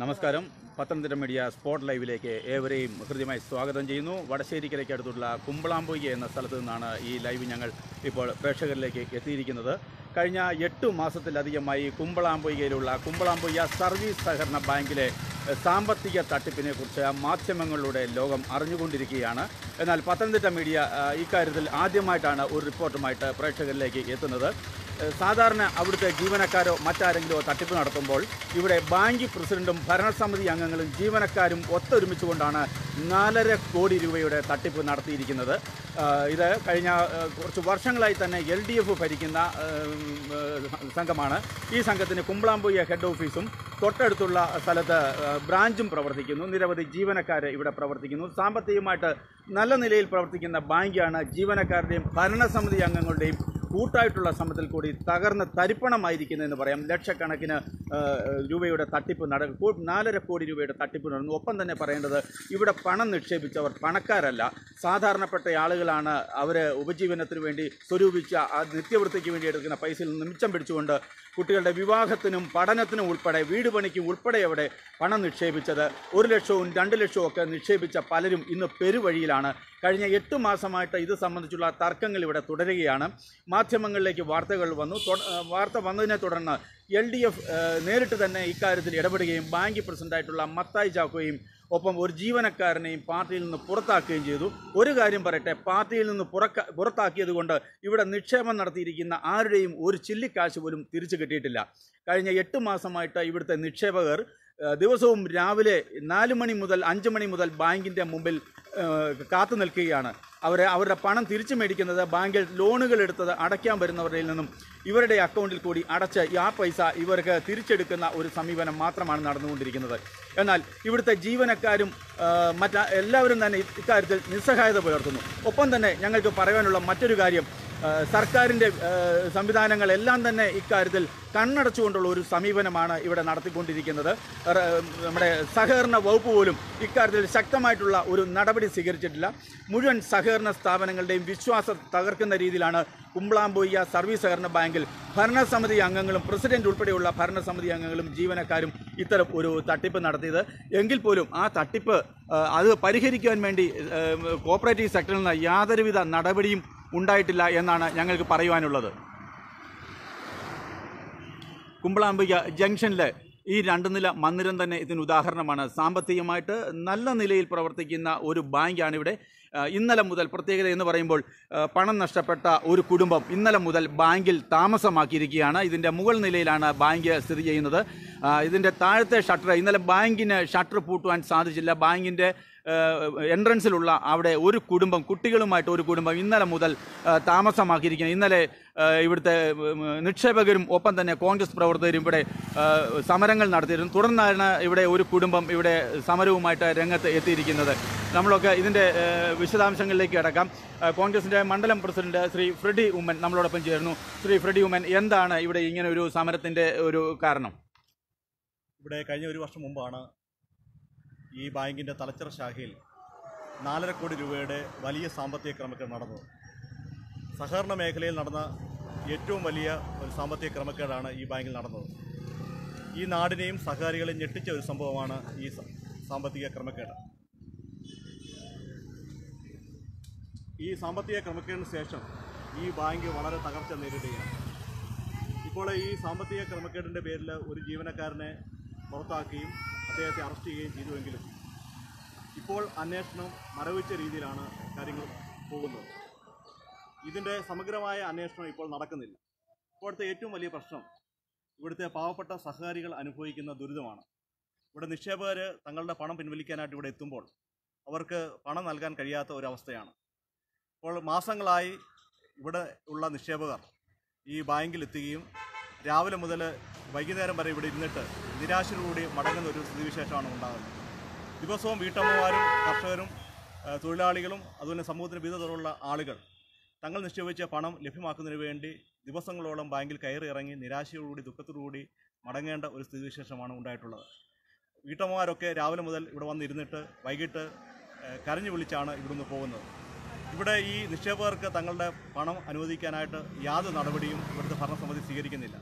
നമസ്കാരം. Pathanamthitta media spot ലൈവിലേക്ക് ഏവരെയും ഹൃദ്യമായി സ്വാഗതം ചെയ്യുന്നു. വടശ്ശേരിക്കരയ്ക്ക് അടുത്തുള്ള കുമ്പളാമ്പൊയ്യ എന്ന സ്ഥലത്ത് നിന്നാണ് ഈ ലൈവ് ഞങ്ങൾ ഇപ്പോൾ പ്രേക്ഷകരിലേക്ക് എത്തിയിരിക്കുന്നത്. കഴിഞ്ഞ എട്ട് മാസത്തിലധികമായി കുമ്പളാമ്പൊയ്യയിലുള്ള കുമ്പളാമ്പൊയ്യ സർവീസ് സഹകരണ ബാങ്കിലെ സാമ്പത്തിക തട്ടിപ്പിനെക്കുറിച്ച് മാധ്യമങ്ങളിലൂടെ ലോകം അറിഞ്ഞുകൊണ്ടിരിക്കുകയാണ്. എന്നാൽ പത്തനംതിട്ട മീഡിയ ഇക്കാര്യത്തിൽ ആദ്യമായിട്ടാണ് ഒരു റിപ്പോർട്ടുമായിട്ട് പ്രേക്ഷകരിലേക്ക് എത്തുന്നത്. സാധാരണ അവിടുത്തെ ജീവനക്കാരോ മറ്റാരെങ്കിലോ തട്ടിപ്പ് നടത്തുമ്പോൾ ഇവിടെ ബാങ്ക് പ്രസിഡന്റും ഭരണസമിതി അംഗങ്ങളും ജീവനക്കാരും ഒത്തൊരുമിച്ചുകൊണ്ടാണ് നാലര കോടി രൂപയുടെ തട്ടിപ്പ് നടത്തിയിരിക്കുന്നത്. ഇത് കഴിഞ്ഞ കുറച്ച് വർഷങ്ങളായി തന്നെ എൽ ഡി എഫ് ഭരിക്കുന്ന സംഘമാണ്. ഈ സംഘത്തിന് കുമ്പളാമ്പൊയ്യ ഹെഡ് ഓഫീസും തൊട്ടടുത്തുള്ള സ്ഥലത്ത് ബ്രാഞ്ചും പ്രവർത്തിക്കുന്നു. നിരവധി ജീവനക്കാർ ഇവിടെ പ്രവർത്തിക്കുന്നു. സാമ്പത്തികമായിട്ട് നല്ല നിലയിൽ പ്രവർത്തിക്കുന്ന ബാങ്കാണ് ജീവനക്കാരുടെയും ഭരണസമിതി അംഗങ്ങളുടെയും കൂട്ടായിട്ടുള്ള ശ്രമത്തിൽ കൂടി തകർന്ന തരിപ്പണമായിരിക്കുന്നതെന്ന് പറയാം. ലക്ഷക്കണക്കിന് രൂപയുടെ തട്ടിപ്പ് നട നാലര കോടി രൂപയുടെ തട്ടിപ്പ് നടന്നു. ഒപ്പം തന്നെ പറയേണ്ടത് ഇവിടെ പണം നിക്ഷേപിച്ചവർ പണക്കാരല്ല. സാധാരണപ്പെട്ട ആളുകളാണ് അവർ ഉപജീവനത്തിന് വേണ്ടി സ്വരൂപിച്ച ആ നിത്യവൃത്തിക്ക് വേണ്ടി എടുക്കുന്ന പൈസയിൽ നിന്ന് മിച്ചം പിടിച്ചുകൊണ്ട് കുട്ടികളുടെ വിവാഹത്തിനും പഠനത്തിനും ഉൾപ്പെടെ വീട് പണിക്കും ഉൾപ്പെടെ അവിടെ പണം നിക്ഷേപിച്ചത്. ഒരു ലക്ഷവും രണ്ട് ലക്ഷവും ഒക്കെ നിക്ഷേപിച്ച പലരും ഇന്ന് പെരുവഴിയിലാണ്. കഴിഞ്ഞ എട്ട് മാസമായിട്ട് ഇത് സംബന്ധിച്ചുള്ള തർക്കങ്ങൾ ഇവിടെ തുടരുകയാണ്. മാധ്യമങ്ങളിലേക്ക് വാർത്തകൾ വന്നു. വാർത്ത വന്നതിനെ തുടർന്ന് എൽ ഡി എഫ് നേരിട്ട് തന്നെ ഇക്കാര്യത്തിൽ ഇടപെടുകയും ബാങ്ക് പ്രസിഡന്റായിട്ടുള്ള മത്തായി ചാക്കോയും ഒപ്പം ഒരു ജീവനക്കാരനെയും പാർട്ടിയിൽ നിന്ന് പുറത്താക്കുകയും ചെയ്തു. ഒരു കാര്യം പറയട്ടെ പാർട്ടിയിൽ നിന്ന് പുറക്ക പുറത്താക്കിയത് കൊണ്ട് ഇവിടെ നിക്ഷേപം നടത്തിയിരിക്കുന്ന ആരുടെയും ഒരു ചില്ലിക്കാശ് പോലും തിരിച്ചു കിട്ടിയിട്ടില്ല. കഴിഞ്ഞ എട്ട് മാസമായിട്ട് ഇവിടുത്തെ നിക്ഷേപകർ ദിവസവും രാവിലെ നാല് മണി മുതൽ അഞ്ച് മണി മുതൽ ബാങ്കിന്റെ മുമ്പിൽ കാത്തു നിൽക്കുകയാണ്. അവർ അവരുടെ പണം തിരിച്ചു മേടിക്കുന്നത് ബാങ്കിൽ ലോണുകൾ എടുത്തത് അടയ്ക്കാൻ വരുന്നവരിൽ നിന്നും ഇവരുടെ അക്കൗണ്ടിൽ കൂടി അടച്ച് ആ പൈസ ഇവർക്ക് തിരിച്ചെടുക്കുന്ന ഒരു സമീപനം മാത്രമാണ് നടന്നുകൊണ്ടിരിക്കുന്നത്. എന്നാൽ ഇവിടുത്തെ ജീവനക്കാരും മറ്റ എല്ലാവരും തന്നെ ഇക്കാര്യത്തിൽ നിസ്സഹായത പുലർത്തുന്നു. ഒപ്പം തന്നെ ഞങ്ങൾക്ക് പറയാനുള്ള മറ്റൊരു കാര്യം സർക്കാരിന്റെ സംവിധാനങ്ങളെല്ലാം തന്നെ ഇക്കാര്യത്തിൽ കണ്ണടച്ചുകൊണ്ടുള്ള ഒരു സമീപനമാണ് ഇവിടെ നടത്തിക്കൊണ്ടിരിക്കുന്നത്. നമ്മുടെ സഹകരണ വകുപ്പ് പോലും ഇക്കാര്യത്തിൽ ശക്തമായിട്ടുള്ള ഒരു നടപടി സ്വീകരിച്ചിട്ടില്ല. മുഴുവൻ സഹകരണ സ്ഥാപനങ്ങളുടെയും വിശ്വാസം തകർക്കുന്ന രീതിയിലാണ് കുമ്പളാമ്പൊയ്യ സർവീസ് സഹകരണ ബാങ്കിൽ ഭരണസമിതി അംഗങ്ങളും പ്രസിഡന്റ് ഉൾപ്പെടെയുള്ള ഭരണസമിതി അംഗങ്ങളും ജീവനക്കാരും ഇത്തരം ഒരു തട്ടിപ്പ് നടത്തിയത്. എങ്കിൽ പോലും ആ തട്ടിപ്പ് അത് പരിഹരിക്കാൻ വേണ്ടി കോപ്പറേറ്റീവ് സെക്ടറിൽ നിന്ന് യാതൊരുവിധ നടപടിയും ഉണ്ടായിട്ടില്ല എന്നാണ് ഞങ്ങൾക്ക് പറയുവാനുള്ളത്. കുമ്പളാംബിക ജംഗ്ഷനിൽ ഈ രണ്ട് നില മന്ദിരം തന്നെ ഇതിന് ഉദാഹരണമാണ്. സാമ്പത്തികമായിട്ട് നല്ല നിലയിൽ പ്രവർത്തിക്കുന്ന ഒരു ബാങ്കാണ് ഇവിടെ ഇന്നലെ മുതൽ പ്രത്യേകത എന്ന് പറയുമ്പോൾ പണം നഷ്ടപ്പെട്ട ഒരു കുടുംബം ഇന്നലെ മുതൽ ബാങ്കിൽ താമസമാക്കിയിരിക്കുകയാണ്. ഇതിന്റെ മുകൾ നിലയിലാണ് ബാങ്ക് സ്ഥിതി ചെയ്യുന്നത്. ഇതിന്റെ താഴത്തെ ഷട്ടർ ഇന്നലെ ബാങ്കിന് ഷട്ടർ പൂട്ടുവാൻ സാധിച്ചില്ല. ബാങ്കിന്റെ എൻട്രൻസിലുള്ള അവിടെ ഒരു കുടുംബം കുട്ടികളുമായിട്ട് ഒരു കുടുംബം ഇന്നലെ മുതൽ താമസമാക്കിയിരിക്കുന്നു. താമസമാക്കിയിരിക്കുന്നത് ഇന്നലെ ഇവിടുത്തെ നിക്ഷേപകരും ഒപ്പം തന്നെ കോൺഗ്രസ് പ്രവർത്തകരും ഇവിടെ സമരങ്ങൾ നടത്തിയിരുന്നു. തുടർന്നാണ് ഇവിടെ ഒരു കുടുംബം ഇവിടെ സമരവുമായിട്ട് രംഗത്ത് എത്തിയിരിക്കുന്നത്. നമ്മളൊക്കെ ഇതിന്റെ വിശദാംശങ്ങളിലേക്ക് കിടക്കാം. കോൺഗ്രസിന്റെ മണ്ഡലം പ്രസിഡന്റ് ശ്രീ ഫ്രെഡി ഉമ്മൻ നമ്മളോടൊപ്പം ചേർന്നു. ശ്രീ ഫ്രെഡി ഉമ്മൻ എന്താണ് ഇവിടെ ഇങ്ങനെ ഒരു സമരത്തിന്റെ ഒരു കാരണം? ഇവിടെ കഴിഞ്ഞ ഒരു വർഷം മുമ്പാണ് ഈ ബാങ്കിന്റെ തലച്ചിറ ശാഖയിൽ നാലര കോടി രൂപയുടെ വലിയ സാമ്പത്തിക ക്രമക്കേട് നടന്നത്. സഹകരണ മേഖലയിൽ നടന്ന ഏറ്റവും വലിയ ഒരു സാമ്പത്തിക ക്രമക്കേടാണ് ഈ ബാങ്കിൽ നടന്നത്. ഈ നാടിനെയും സഹകാരികളെയും ഞെട്ടിച്ച ഒരു സംഭവമാണ് ഈ സാമ്പത്തിക ക്രമക്കേട്. ഈ സാമ്പത്തിക ക്രമക്കേടിന് ശേഷം ഈ ബാങ്ക് വളരെ തകർച്ച നേരിടുകയാണ്. ഇപ്പോൾ ഈ സാമ്പത്തിക ക്രമക്കേടിന്റെ പേരിൽ ഒരു ജീവനക്കാരനെ പുറത്താക്കുകയും അദ്ദേഹത്തെ അറസ്റ്റ് ചെയ്യുകയും ചെയ്തുവെങ്കിലും ഇപ്പോൾ അന്വേഷണം മരവിച്ച രീതിയിലാണ് കാര്യങ്ങൾ പോകുന്നത്. ഇതിന്റെ സമഗ്രമായ അന്വേഷണം ഇപ്പോൾ നടക്കുന്നില്ല. ഇപ്പോഴത്തെ ഏറ്റവും വലിയ പ്രശ്നം ഇവിടുത്തെ പാവപ്പെട്ട സഹകാരികൾ അനുഭവിക്കുന്ന ദുരിതമാണ്. ഇവിടെ നിക്ഷേപകർ തങ്ങളുടെ പണം പിൻവലിക്കാനായിട്ട് ഇവിടെ എത്തുമ്പോൾ അവർക്ക് പണം നൽകാൻ കഴിയാത്ത ഒരവസ്ഥയാണ്. ഇപ്പോൾ മാസങ്ങളായി ഇവിടെ ഉള്ള നിക്ഷേപകർ ഈ ബാങ്കിൽ എത്തുകയും രാവിലെ മുതൽ വൈകുന്നേരം വരെ ഇവിടെ ഇരുന്നിട്ട് നിരാശയോടുകൂടി മടങ്ങുന്ന ഒരു സ്ഥിതിവിശേഷമാണ് ഉണ്ടാകുന്നത്. ദിവസവും വീട്ടമ്മമാരും കർഷകരും തൊഴിലാളികളും അതുപോലെ സമൂഹത്തിന് വിവിധ തരമുള്ള ആളുകൾ തങ്ങൾ നിക്ഷേപിച്ച പണം ലഭ്യമാക്കുന്നതിന് വേണ്ടി ദിവസങ്ങളോളം ബാങ്കിൽ കയറി ഇറങ്ങി നിരാശയോടുകൂടി ദുഃഖത്തോടുകൂടി മടങ്ങേണ്ട ഒരു സ്ഥിതിവിശേഷമാണ് ഉണ്ടായിട്ടുള്ളത്. വീട്ടമ്മമാരൊക്കെ രാവിലെ മുതൽ ഇവിടെ വന്നിരുന്നിട്ട് വൈകിട്ട് കരഞ്ഞു വിളിച്ചാണ് ഇവിടുന്ന് പോകുന്നത്. ഇവിടെ ഈ നിക്ഷേപകർക്ക് തങ്ങളുടെ പണം അനുവദിക്കാനായിട്ട് യാതൊരു നടപടിയും ഇവിടുത്തെ ഭരണസമിതി സ്വീകരിക്കുന്നില്ല.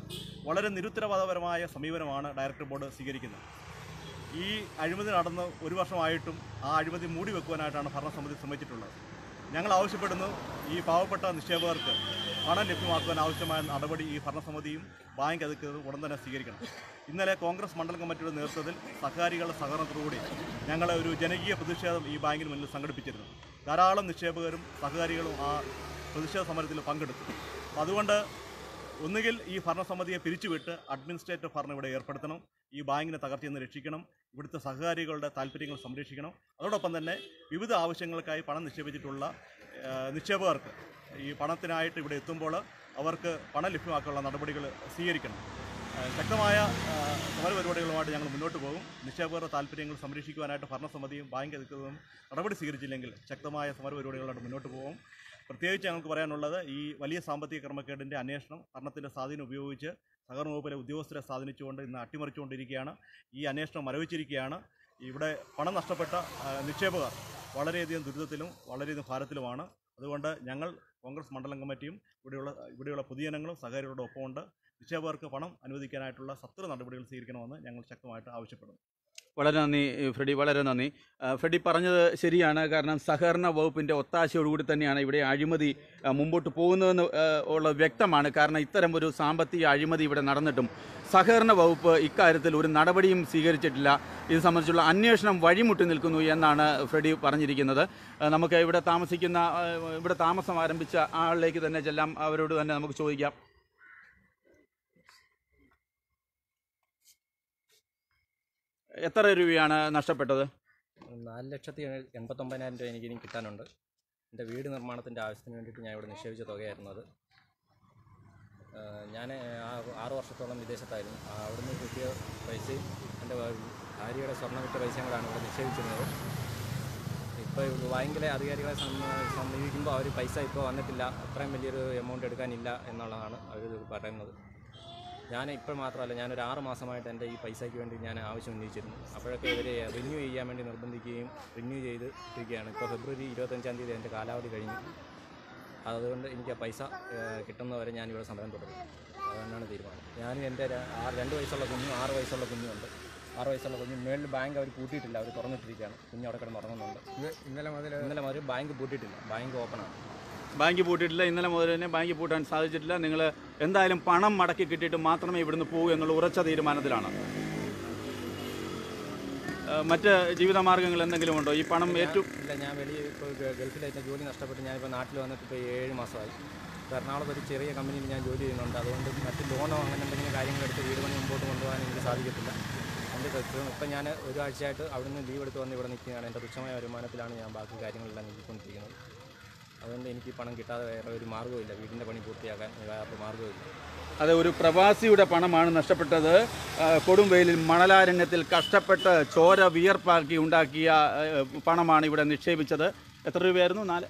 വളരെ നിരുത്തരവാദപരമായ സമീപനമാണ് ഡയറക്ടർ ബോർഡ് സ്വീകരിക്കുന്നത്. ഈ അഴിമതി നടന്ന് ഒരു വർഷമായിട്ടും ആ അഴിമതി മൂടി വെക്കുവാനായിട്ടാണ് ഭരണസമിതി ശ്രമിച്ചിട്ടുള്ളത്. ഞങ്ങൾ ആവശ്യപ്പെടുന്നു ഈ പാവപ്പെട്ട നിക്ഷേപകർക്ക് പണം ലഭ്യമാക്കുവാൻ ആവശ്യമായ നടപടി ഈ ഭരണസമിതിയും ബാങ്ക് അധികൃതരും ഉടൻ തന്നെ സ്വീകരിക്കണം. ഇന്നലെ കോൺഗ്രസ് മണ്ഡലം കമ്മിറ്റിയുടെ നേതൃത്വത്തിൽ സഹകാരികളുടെ സഹകരണത്തോടുകൂടി ഞങ്ങളെ ഒരു ജനകീയ പ്രതിഷേധം ഈ ബാങ്കിന് മുന്നിൽ സംഘടിപ്പിച്ചിരുന്നു. ധാരാളം നിക്ഷേപകരും സഹകാരികളും ആ പ്രതിഷേധ സമരത്തിൽ പങ്കെടുത്തു. അതുകൊണ്ട് ഒന്നുകിൽ ഈ ഭരണസമിതിയെ പിരിച്ചുവിട്ട് അഡ്മിനിസ്ട്രേറ്റർ ഭരണം ഇവിടെ ഏർപ്പെടുത്തണം ഈ ബാങ്കിനെ തകർച്ചയിൽ നിന്ന് രക്ഷിക്കണം ഇവിടുത്തെ സഹകാരികളുടെ താല്പര്യങ്ങൾ സംരക്ഷിക്കണം. അതോടൊപ്പം തന്നെ വിവിധ ആവശ്യങ്ങൾക്കായി പണം നിക്ഷേപിച്ചിട്ടുള്ള നിക്ഷേപകർക്ക് ഈ പണത്തിനായിട്ട് ഇവിടെ എത്തുമ്പോൾ അവർക്ക് പണം ലഭ്യമാക്കാനുള്ള നടപടികൾ സ്വീകരിക്കണം. ശക്തമായ സമരപരിപാടികളുമായിട്ട് ഞങ്ങൾ മുന്നോട്ട് പോകും. നിക്ഷേപകരുടെ താല്പര്യങ്ങൾ സംരക്ഷിക്കുവാനായിട്ട് ഭരണസമിതിയും ബാങ്ക് അധികൃതരും നടപടി സ്വീകരിച്ചില്ലെങ്കിൽ ശക്തമായ സമരപരിപാടികളായിട്ട് മുന്നോട്ട് പോകും. പ്രത്യേകിച്ച് ഞങ്ങൾക്ക് പറയാനുള്ളത് ഈ വലിയ സാമ്പത്തിക ക്രമക്കേടിന്റെ അന്വേഷണം ഭരണത്തിന്റെ സ്വാധീനം ഉപയോഗിച്ച് സഹകരണ വകുപ്പിലെ ഉദ്യോഗസ്ഥരെ സ്വാധീനിച്ചുകൊണ്ട് ഇന്ന് അട്ടിമറിച്ചുകൊണ്ടിരിക്കുകയാണ്. ഈ അന്വേഷണം മരവിച്ചിരിക്കുകയാണ്. ഇവിടെ പണം നഷ്ടപ്പെട്ട നിക്ഷേപകർ വളരെയധികം ദുരിതത്തിലും വളരെയധികം ഭാരത്തിലുമാണ്. അതുകൊണ്ട് ഞങ്ങൾ കോൺഗ്രസ് മണ്ഡലം കമ്മിറ്റിയും ഇവിടെയുള്ള ഇവിടെയുള്ള പൊതുജനങ്ങളും സഹകാരികളുടെ ഒപ്പമുണ്ട് നിക്ഷേപകർക്ക് പണം അനുവദിക്കാനായിട്ടുള്ള സത്വര നടപടികൾ സ്വീകരിക്കണമെന്ന് ഞങ്ങൾ ശക്തമായിട്ട് ആവശ്യപ്പെടുന്നു. വളരെ നന്ദി ഫ്രെഡി വളരെ നന്ദി. ഫ്രെഡി പറഞ്ഞത് ശരിയാണ്. കാരണം സഹകരണ വകുപ്പിന്റെ ഒത്താശയോടുകൂടി തന്നെയാണ് ഇവിടെ അഴിമതി മുമ്പോട്ട് പോകുന്നതെന്ന് ഉള്ള വ്യക്തമാണ്. കാരണം ഇത്തരം ഒരു സാമ്പത്തിക അഴിമതി ഇവിടെ നടന്നിട്ടും സഹകരണ വകുപ്പ് ഇക്കാര്യത്തിൽ ഒരു നടപടിയും സ്വീകരിച്ചിട്ടില്ല. ഇത് സംബന്ധിച്ചുള്ള അന്വേഷണം വഴിമുട്ടി നിൽക്കുന്നു എന്നാണ് ഫ്രെഡി പറഞ്ഞിരിക്കുന്നത്. നമുക്ക് ഇവിടെ താമസിക്കുന്ന ഇവിടെ താമസം ആരംഭിച്ച ആളിലേക്ക് തന്നെ ചെല്ലാം അവരോട് തന്നെ നമുക്ക് ചോദിക്കാം. എത്ര രൂപയാണ് നഷ്ടപ്പെട്ടത്? നാല് ലക്ഷത്തി എൺപത്തൊമ്പതിനായിരം രൂപ എനിക്ക് ഇനി കിട്ടാനുണ്ട്. എന്റെ വീട് നിർമ്മാണത്തിന്റെ ആവശ്യത്തിന് വേണ്ടിയിട്ട് ഞാൻ ഇവിടെ നിക്ഷേപിച്ച തുകയായിരുന്നു അത് ഞാൻ ആറ് വർഷത്തോളം വിദേശത്തായിരുന്നു. അവിടുന്ന് കിട്ടിയ പൈസയും എന്റെ ഭാര്യയുടെ ഭാര്യയുടെ സ്വർണമിട്ട പൈസയും കൂടാണ് ഇവിടെ നിക്ഷേപിച്ചിരുന്നത്. ഇപ്പോൾ ബാങ്കിലെ അധികാരികളെ സമ- സമീപിക്കുമ്പോൾ അവർ പൈസ ഇപ്പോൾ വന്നിട്ടില്ല. അത്രയും വലിയൊരു എമൗണ്ട് എടുക്കാനില്ല എന്നുള്ളതാണ് അവർ പറയുന്നത്. ഞാൻ ഇപ്പോൾ മാത്രമല്ല ഞാനൊരു ആറ് മാസമായിട്ട് എന്റെ ഈ പൈസയ്ക്ക് വേണ്ടി ഞാൻ ആവശ്യം ഉന്നയിച്ചിരുന്നു. അപ്പോഴൊക്കെ ഇവരെ റിന്യൂ ചെയ്യാൻ വേണ്ടി നിർബന്ധിക്കുകയും റിന്യൂ ചെയ്ത് ഇരിക്കുകയാണ് ഇപ്പോൾ ഫെബ്രുവരി ഇരുപത്തഞ്ചാം തീയതി എന്റെ കാലാവധി കഴിഞ്ഞു. അതുകൊണ്ട് എനിക്ക് ആ പൈസ കിട്ടുന്നവരെ ഞാൻ ഇവിടെ സമരം തുടരും അതുകൊണ്ടാണ് തീരുമാനം. ഞാൻ എന്റെ ആറ് രണ്ട് വയസ്സുള്ള കുഞ്ഞും ആറ് വയസ്സുള്ള കുഞ്ഞുമുണ്ട്. ആറ് വയസ്സുള്ള കുഞ്ഞ് മേളിൽ ബാങ്ക് അവർ പൂട്ടിയിട്ടില്ല. അവർ തുറന്നിട്ടിരിക്കുകയാണ്. കുഞ്ഞ് അവിടെ കിടന്ന് ഉറങ്ങുന്നുണ്ട്. ഇന്നലെ മുതൽ ഇന്നലെ മുതൽ ബാങ്ക് പൂട്ടിയിട്ടില്ല. ബാങ്ക് ഓപ്പണാണ്. ബാങ്ക് പൂട്ടിയിട്ടില്ല. ഇന്നലെ മുതൽ തന്നെ ബാങ്ക് പൂട്ടാൻ സാധിച്ചിട്ടില്ല. നിങ്ങൾ എന്തായാലും പണം മടക്കി കിട്ടിയിട്ട് മാത്രമേ ഇവിടുന്ന് പോകൂ എന്നുള്ള ഉറച്ച തീരുമാനത്തിലാണ്. മറ്റ് ജീവിതമാർഗങ്ങൾ എന്തെങ്കിലും ഉണ്ടോ? ഈ പണം ഏറ്റവും ഇല്ല ഞാൻ വെളിയിൽ ഇപ്പോൾ ഗൾഫിലായിട്ട് ജോലി നഷ്ടപ്പെട്ട് ഞാനിപ്പോൾ നാട്ടിൽ വന്നിട്ട് ഇപ്പോൾ ഏഴ് മാസമായി. എറണാകുളം എറണാകുളത്ത് ഒരു ചെറിയ കമ്പനിയിൽ ഞാൻ ജോലി ചെയ്യുന്നുണ്ട്. അതുകൊണ്ട് മറ്റ് ലോണോ അങ്ങനെ എന്തെങ്കിലും കാര്യങ്ങളെടുത്ത് വീട് പണി മുമ്പോട്ട് കൊണ്ടുപോകാൻ എനിക്ക് സാധിക്കത്തില്ല. എന്റെ കൃത്യം ഇപ്പം ഞാൻ ഒരാഴ്ചയായിട്ട് അവിടുന്ന് ലീവ് എടുത്ത് വന്ന് ഇവിടെ നിൽക്കുകയാണ്. എന്റെ തുച്ഛമായ വരുമാനത്തിലാണ് ഞാൻ ബാക്കി കാര്യങ്ങളെല്ലാം നീക്കിക്കൊണ്ടിരിക്കുന്നത്. അതുകൊണ്ട് എനിക്ക് പണം കിട്ടാതെ വേറെ ഒരു മാർഗമില്ല വീടിന്റെ പണി പൂർത്തിയാക്കാൻ വേറെ മാർഗമില്ല അത് ഒരു പ്രവാസിയുടെ പണമാണ് നഷ്ടപ്പെട്ടത്. കൊടും വെയിലിൽ മണലാരണ്യത്തിൽ കഷ്ടപ്പെട്ട് ചോര വിയർപ്പാക്കി ഉണ്ടാക്കിയ പണമാണ് ഇവിടെ നിക്ഷേപിച്ചത്. എത്ര രൂപയായിരുന്നു? നാല്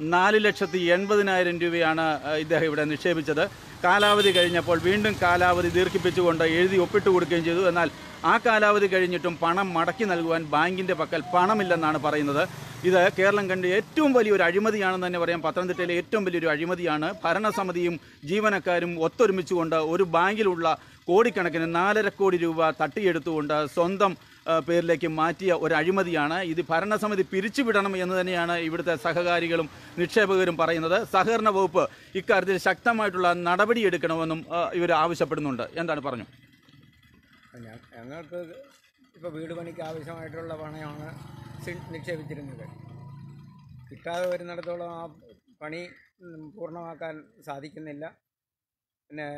നാല് ലക്ഷത്തി എൺപതിനായിരം രൂപയാണ് ഇദ്ദേഹം ഇവിടെ നിക്ഷേപിച്ചത്. കാലാവധി കഴിഞ്ഞപ്പോൾ വീണ്ടും കാലാവധി ദീർഘിപ്പിച്ചുകൊണ്ട് എഴുതി ഒപ്പിട്ട് കൊടുക്കുകയും ചെയ്തു. എന്നാൽ ആ കാലാവധി കഴിഞ്ഞിട്ടും പണം മടക്കി നൽകുവാൻ ബാങ്കിന്റെ പക്കൽ പണമില്ലെന്നാണ് പറയുന്നത്. ഇത് കേരളം കണ്ട് ഏറ്റവും വലിയൊരു അഴിമതിയാണെന്ന് തന്നെ പറയാം. പത്തനംതിട്ടയിലെ ഏറ്റവും വലിയൊരു അഴിമതിയാണ്. ഭരണസമിതിയും ജീവനക്കാരും ഒത്തൊരുമിച്ചുകൊണ്ട് ഒരു ബാങ്കിലുള്ള കോടിക്കണക്കിന് നാലര കോടി രൂപ തട്ടിയെടുത്തുകൊണ്ട് സ്വന്തം പേരിലേക്ക് മാറ്റിയ ഒരു അഴിമതിയാണ്. ഇത് ഭരണസമിതി പിരിച്ചുവിടണം എന്ന് തന്നെയാണ് ഇവിടുത്തെ സഹകാരികളും നിക്ഷേപകരും പറയുന്നത്. സഹകരണ വകുപ്പ് ഇക്കാര്യത്തിൽ ശക്തമായിട്ടുള്ള നടപടിയെടുക്കണമെന്നും ഇവർ ആവശ്യപ്പെടുന്നുണ്ട്. എന്താണ് പറഞ്ഞു? ഞങ്ങൾക്ക് ഇപ്പോൾ വീട് പണിക്ക് ആവശ്യമായിട്ടുള്ള പണയാണ് നിക്ഷേപിച്ചിരുന്നത്. കിട്ടാതെ വരുന്നിടത്തോളം ആ പണി പൂർണമാക്കാൻ സാധിക്കുന്നില്ല. പിന്നെ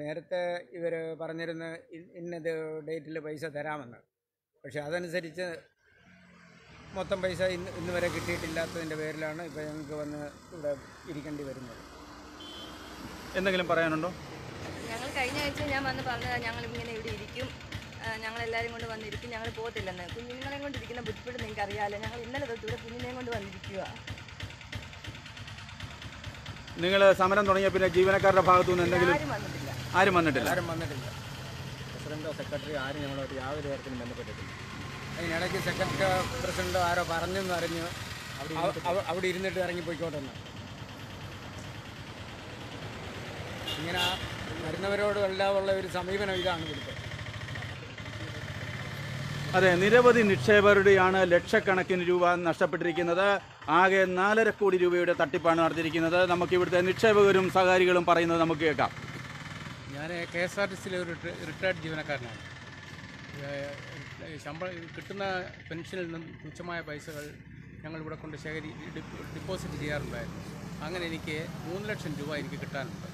നേരത്തെ ഇവർ പറഞ്ഞിരുന്ന ഇന്നത് ഡേറ്റിൽ പൈസ തരാമെന്ന്. പക്ഷെ അതനുസരിച്ച് മൊത്തം പൈസ ഇന്ന് ഇന്ന് വരെ കിട്ടിയിട്ടില്ലാത്തതിന്റെ പേരിലാണ് ഇപ്പോൾ ഞങ്ങൾക്ക് വന്ന് ഇവിടെ ഇരിക്കേണ്ടി വരുന്നത്. എന്തെങ്കിലും പറയാനുണ്ടോ? ഞങ്ങൾ കഴിഞ്ഞ ആഴ്ച ഞാൻ വന്ന് പറഞ്ഞത് ഞങ്ങൾ ഇങ്ങനെ ഇവിടെ ഇരിക്കും. ഞങ്ങൾ എല്ലാവരും കൊണ്ട് വന്നിരിക്കും. ഞങ്ങൾ പോകത്തില്ലെന്ന്. കുഞ്ഞുങ്ങളെ കൊണ്ട് ഇരിക്കുന്ന ബുദ്ധിമുട്ട് നിങ്ങൾക്ക് അറിയാമല്ലോ ഞങ്ങൾ ഇന്നലെ തൊട്ട് ഇവിടെ കുഞ്ഞിനെയും കൊണ്ട് വന്നിരിക്കുക നിങ്ങൾ സമരം തുടങ്ങിയ പിന്നെ ജീവനക്കാരുടെ ഭാഗത്തു നിന്ന് എന്തെങ്കിലും ആരും വന്നിട്ടില്ല. ആരും വന്നിട്ടില്ല. പ്രസിഡന്റോ സെക്രട്ടറി ആരും ഞങ്ങളോട് യാതൊരു തരത്തിലും ബന്ധപ്പെട്ടിട്ടില്ല. അതിനിടയ്ക്ക് സെക്രട്ടറി പ്രസിഡന്റോ ആരോ പറഞ്ഞെന്ന് അറിഞ്ഞ് അവ- അവ- അവിടെ ഇരുന്നിട്ട് ഇറങ്ങിപ്പോയിക്കോട്ടെന്ന് ഇങ്ങനെ ആ വരുന്നവരോടും എല്ലാം ഉള്ള ഒരു സമീപനം ഇതാണ് ഇവിടുത്തെ. അതെ നിരവധി നിക്ഷേപകരുടെയാണ് ലക്ഷക്കണക്കിന് രൂപ നഷ്ടപ്പെട്ടിരിക്കുന്നത്. ആകെ നാലര കോടി രൂപയുടെ തട്ടിപ്പാണ് നടത്തിയിരിക്കുന്നത്. നമുക്ക് ഇവിടുത്തെ നിക്ഷേപകരും സഹകാരികളും പറയുന്നത് നമുക്ക് കേൾക്കാം. ഞാൻ കെ എസ് ആർ ടി സിയിലെ ഒരു റിട്ടയർഡ് ജീവനക്കാരനാണ്. ശമ്പളം കിട്ടുന്ന പെൻഷനിൽ നിന്നും തുച്ഛമായ പൈസകൾ ഞങ്ങൾ ഇവിടെ കൊണ്ട് ശേഖരി ഡിപ്പോസിറ്റ് ചെയ്യാറുണ്ടായിരുന്നു. അങ്ങനെ എനിക്ക് മൂന്ന് ലക്ഷം രൂപ എനിക്ക് കിട്ടാനുണ്ട്.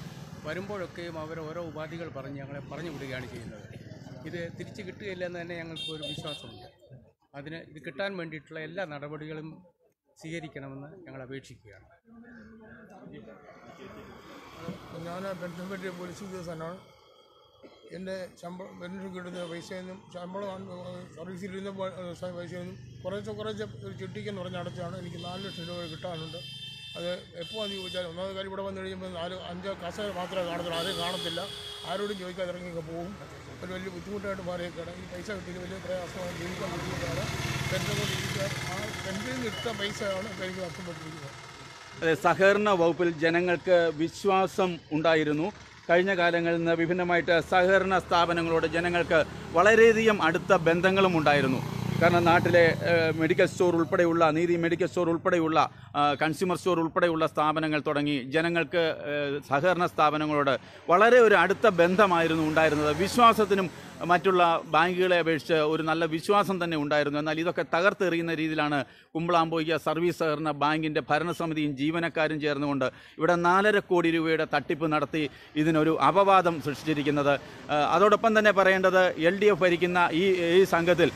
വരുമ്പോഴൊക്കെയും അവർ ഓരോ ഉപാധികൾ പറഞ്ഞ് ഞങ്ങളെ പറഞ്ഞു വിടുകയാണ് ചെയ്യുന്നത്. ഇത് തിരിച്ച് കിട്ടുകയില്ല എന്ന് തന്നെ ഞങ്ങൾക്ക് ഒരു വിശ്വാസമുണ്ട്. അതിന് ഇത് കിട്ടാൻ വേണ്ടിയിട്ടുള്ള എല്ലാ നടപടികളും സ്വീകരിക്കണമെന്ന് ഞങ്ങൾ അപേക്ഷിക്കുകയാണ്. ഞാൻ പെൻഷൻ പറ്റിയ പോലീസ് ഉദ്യോഗസ്ഥനാണ്. എന്റെ ശമ്പളം പെൻഷൻ കിട്ടുന്ന പൈസയൊന്നും ശമ്പളം സർവീസിലിരുന്ന പൈസയൊന്നും കുറേശ്ശെ കുറേശ്ശെ ഒരു ചിട്ടിക്കെന്ന് പറഞ്ഞ അടച്ചാണ്. എനിക്ക് നാല് ലക്ഷം രൂപ കിട്ടാനുണ്ട്. അത് എപ്പോൾ എന്ന് ചോദിച്ചാൽ ഒന്നാമത് കാര്യം ഇവിടെ വന്നു കഴിയുമ്പോൾ നാല് അഞ്ചോ കസേര മാത്രമേ കാണത്തുള്ളൂ. ആരും കാണത്തില്ല. ആരോടും ചോദിക്കാതെ ഇറങ്ങിയൊക്കെ പോകും. ഒരു വലിയ ബുദ്ധിമുട്ടായിട്ട് മാറിയൊക്കെയാണ് ഈ പൈസ കിട്ടിയത് വലിയ പ്രയാസമാണ്. ജീവിക്കാൻ ബുദ്ധിമുട്ടാണ്. പെൻഷൻ കൊണ്ട് ആ പെൻഷനിൽ നിന്ന് ഇട്ട പൈസയാണ് എനിക്ക് നഷ്ടപ്പെട്ടിരിക്കുന്നത്. സഹകരണ വകുപ്പിൽ ജനങ്ങൾക്ക് വിശ്വാസം ഉണ്ടായിരുന്നു. കഴിഞ്ഞ കാലങ്ങളിൽ നിന്ന് വിഭിന്നമായിട്ട് സഹകരണ സ്ഥാപനങ്ങളോട് ജനങ്ങൾക്ക് വളരെയധികം അടുത്ത ബന്ധങ്ങളും ഉണ്ടായിരുന്നു. കാരണം നാട്ടിലെ മെഡിക്കൽ സ്റ്റോർ ഉൾപ്പെടെയുള്ള നീതി മെഡിക്കൽ സ്റ്റോർ ഉൾപ്പെടെയുള്ള കൺസ്യൂമർ സ്റ്റോർ ഉൾപ്പെടെയുള്ള സ്ഥാപനങ്ങൾ തുടങ്ങി ജനങ്ങൾക്ക് സഹകരണ സ്ഥാപനങ്ങളോട് വളരെ ഒരു അടുത്ത ബന്ധമായിരുന്നു ഉണ്ടായിരുന്നത്. വിശ്വാസത്തിനും മറ്റുള്ള ബാങ്കുകളെ അപേക്ഷിച്ച് ഒരു നല്ല വിശ്വാസം തന്നെ ഉണ്ടായിരുന്നു. എന്നാൽ ഇതൊക്കെ തകർത്തെറിയുന്ന രീതിയിലാണ് കുമ്പളാമ്പോയ്യ സർവീസ് സഹകരണ ബാങ്കിന്റെ ഭരണസമിതിയും ജീവനക്കാരും ചേർന്നുകൊണ്ട് ഇവിടെ നാലര കോടി രൂപയുടെ തട്ടിപ്പ് നടത്തി ഇതിനൊരു അപവാദം സൃഷ്ടിച്ചിരിക്കുന്നത്. അതോടൊപ്പം തന്നെ പറയേണ്ടത് എൽ ഡി എഫ് ഭരിക്കുന്ന ഈ ഈ സംഘത്തിൽ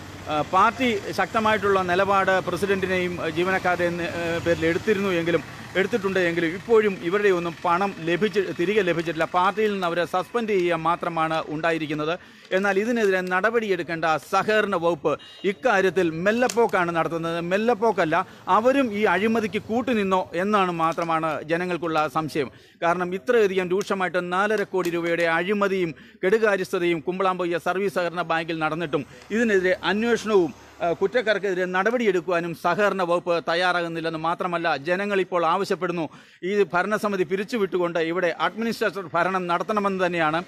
പാർട്ടി ശക്തമായിട്ടുള്ള നിലപാട് പ്രസിഡന്റിനെയും ജീവനക്കാരുടെയും പേരിൽ എടുത്തിരുന്നു എങ്കിലും എടുത്തിട്ടുണ്ട് എങ്കിലും ഇപ്പോഴും ഇവരുടെ ഒന്നും പണം ലഭിച്ച് തിരികെ ലഭിച്ചിട്ടില്ല. പാർട്ടിയിൽ നിന്ന് അവരെ സസ്പെൻഡ് ചെയ്യുക മാത്രമാണ് ഉണ്ടായിരിക്കുന്നത്. എന്നാൽ ഇതിനെതിരെ നടപടിയെടുക്കേണ്ട സഹകരണ വകുപ്പ് ഇക്കാര്യത്തിൽ മെല്ലപ്പോക്കാണ് നടത്തുന്നത്. മെല്ലപ്പോക്കല്ല അവരും ഈ അഴിമതിക്ക് കൂട്ടുനിന്നോ എന്നാണ് മാത്രമാണ് ജനങ്ങൾക്കുള്ള സംശയം. കാരണം ഇത്രയധികം രൂക്ഷമായിട്ട് നാലര കോടി രൂപയുടെ അഴിമതിയും കെടുകാര്യസ്ഥതയും കുമ്പളാമ്പൊയ്യ സർവീസ് സഹകരണ ബാങ്കിൽ നടന്നിട്ടും ഇതിനെതിരെ അന്വേഷണവും കുറ്റക്കാർക്കെതിരെ നടപടിയെടുക്കുവാനും സഹകരണ വകുപ്പ് തയ്യാറാകുന്നില്ലെന്ന് മാത്രമല്ല ജനങ്ങൾ ഇപ്പോൾ ആവശ്യപ്പെടുന്നു. ഈ ഭരണസമിതി പിരിച്ചുവിട്ടുകൊണ്ട് ഇവിടെ അഡ്മിനിസ്ട്രേറ്റർ ഭരണം നടത്തണമെന്ന് തന്നെയാണ്.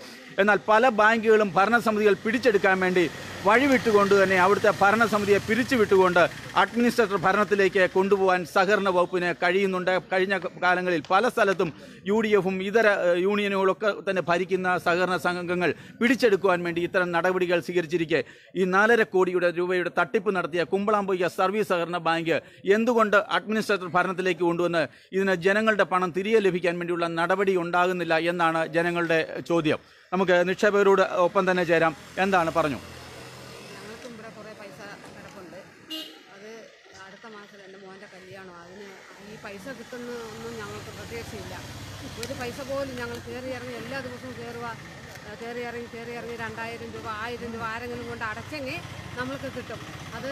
എന്നാൽ പല ബാങ്കുകളും ഭരണസമിതികൾ പിടിച്ചെടുക്കാൻ വേണ്ടി വഴിവിട്ടുകൊണ്ട് തന്നെ അവിടുത്തെ ഭരണസമിതിയെ പിരിച്ചുവിട്ടുകൊണ്ട് അഡ്മിനിസ്ട്രേറ്റർ ഭരണത്തിലേക്ക് കൊണ്ടുപോകാൻ സഹകരണ വകുപ്പിന് കഴിയുന്നുണ്ട്. കഴിഞ്ഞ കാലങ്ങളിൽ പല സ്ഥലത്തും യു ഡി എഫും ഇതര യൂണിയനുകളൊക്കെ തന്നെ ഭരിക്കുന്ന സഹകരണ സംഘങ്ങൾ പിടിച്ചെടുക്കുവാൻ വേണ്ടി ഇത്തരം നടപടികൾ സ്വീകരിച്ചിരിക്കെ. ഈ നാലര കോടിയുടെ രൂപയുടെ തട്ടിപ്പ് നടത്തിയ കുമ്പളാമ്പൊയ്യ സർവീസ് സഹകരണ ബാങ്ക് എന്തുകൊണ്ട് അഡ്മിനിസ്ട്രേറ്റർ ഭരണത്തിലേക്ക് കൊണ്ടുവന്ന് ഇതിന് ജനങ്ങളുടെ പണം തിരികെ ലഭിക്കാൻ വേണ്ടിയുള്ള നടപടി ഉണ്ടാകുന്നില്ല എന്നാണ് ജനങ്ങളുടെ ചോദ്യം. നമുക്ക് നിക്ഷേപകരോട് ഒപ്പം തന്നെ ചേരാം. എന്താണ് പറഞ്ഞു ഞങ്ങൾക്കും ഇവിടെ കുറേ പൈസ കിടപ്പുണ്ട് അത് അടുത്ത മാസം എന്റെ മോന്റെ കല്യാണം. അതിന് ഈ പൈസ കിട്ടുന്ന ഒന്നും ഞങ്ങൾക്ക് പ്രതീക്ഷയില്ല. ഒരു പൈസ പോലും ഞങ്ങൾ കയറി ഇറങ്ങി എല്ലാ ദിവസവും കയറുക കയറി ഇറങ്ങി കയറി ഇറങ്ങി രണ്ടായിരം രൂപ ആയിരം രൂപ ആരെങ്കിലും കൊണ്ട് അടച്ചെങ്കിൽ നമ്മൾക്ക് കിട്ടും. അത്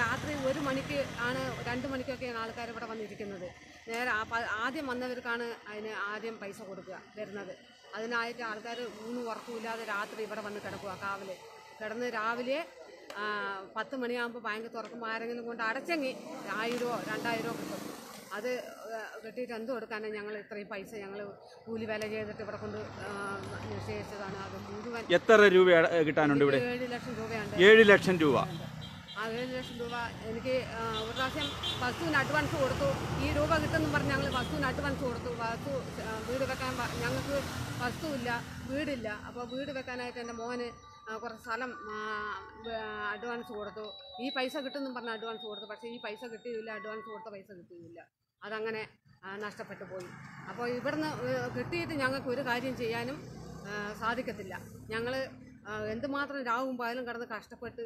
രാത്രി ഒരു മണിക്ക് ആണ് രണ്ട് മണിക്കൊക്കെയാണ് ആൾക്കാർ ഇവിടെ വന്നിരിക്കുന്നത്. നേരെ ആദ്യം വന്നവർക്കാണ് അതിന് ആദ്യം പൈസ കൊടുക്കുക വരുന്നത് അതിനായിട്ട് ആൾക്കാർ ഊണ് ഉറക്കമില്ലാതെ രാത്രി ഇവിടെ വന്ന് കിടക്കുക കാവൽ. കിടന്ന് രാവിലെ പത്ത് മണിയാകുമ്പോൾ ബാങ്ക് തുറക്കുമ്പോൾ ആരെങ്കിലും കൊണ്ട് അടച്ചെങ്കിൽ ആയിരമോ രണ്ടായിരമോ കിട്ടും. അത് കിട്ടിയിട്ട് എന്ത് കൊടുക്കാനാണ് ഞങ്ങൾ ഇത്രയും പൈസ ഞങ്ങൾ കൂലി വില ചെയ്തിട്ട് ഇവിടെ കൊണ്ട് നിശ്ചയിച്ചതാണ് അത് മുഴുവൻ എത്ര രൂപ കിട്ടാനുണ്ട് ഇവിടെ? ഏഴ് ലക്ഷം രൂപയുണ്ട്. ഏഴ് ലക്ഷം രൂപ. ആ ഏഴ് ലക്ഷം രൂപ എനിക്ക് ഒരു പ്രാവശ്യം വസ്തുവിന് അഡ്വാൻസ് കൊടുത്തു. ഈ രൂപ കിട്ടുമെന്ന് പറഞ്ഞ് ഞങ്ങൾ വസ്തുവിന് അഡ്വാൻസ് കൊടുത്തു. വസ്തു വീട് വെക്കാൻ ഞങ്ങൾക്ക് വസ്തുവില്ല വീടില്ല. അപ്പോൾ വീട് വെക്കാനായിട്ട് എന്റെ മോന് കുറച്ച് സ്ഥലം അഡ്വാൻസ് കൊടുത്തു. ഈ പൈസ കിട്ടുമെന്നും പറഞ്ഞ് അഡ്വാൻസ് കൊടുത്തു. പക്ഷേ ഈ പൈസ കിട്ടിയില്ല അഡ്വാൻസ് കൊടുത്ത പൈസ കിട്ടിയില്ല. അതങ്ങനെ നഷ്ടപ്പെട്ടു പോയി. അപ്പോൾ ഇവിടുന്ന് കിട്ടിയിട്ട് ഞങ്ങൾക്ക് ഒരു കാര്യം ചെയ്യാനും സാധിക്കത്തില്ല. ഞങ്ങൾ എന്തുമാത്രം രാവും പകലും കിടന്ന് കഷ്ടപ്പെട്ട്